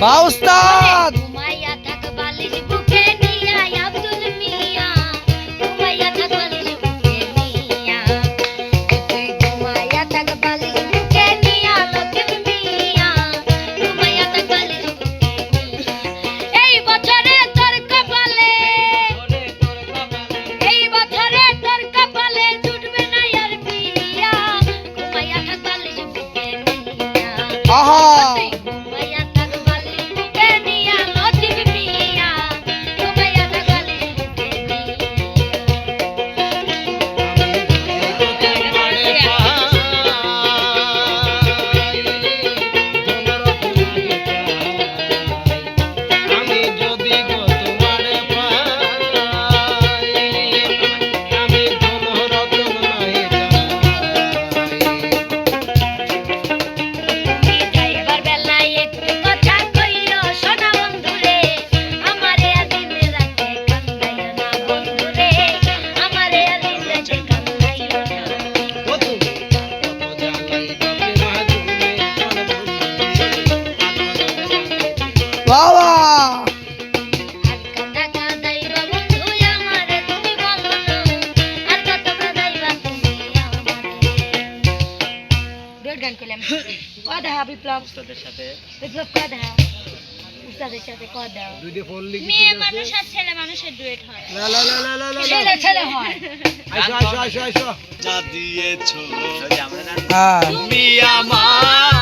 বা উস্তাদ ঘুমাইয়া থাক বালিশ বুকে নিয়া আব্দুল মিয়া ঘুমাইয়া থাক বালিশ বুকে নিয়া তুই ঘুমাইয়া থাক বালিশ বুকে নিয়া লতিফ মিয়া ঘুমাইয়া থাক বালিশ বুকে নিয়া এই বছরে তোর কপালে এই বছরে তোর কপালে জুটবে না আর বিয়া ঘুমাইয়া থাক বালিশ বুকে নিয়া আহা বেড গান করলাম। কদা বিপ্লব? সাথে। বিপ্লব কদা? উস্তাদের সাথে কদা? দুইটা ফোন লিখি মেয়ে মানুষ আর ছেলে মানুষের ডুয়েট হয়। লা লা লা লা লা লা ছেলে ছেলে হয়। আইসো আইসো আইসো আইসো। যা দিয়েছ হ্যাঁ। তুমি আমার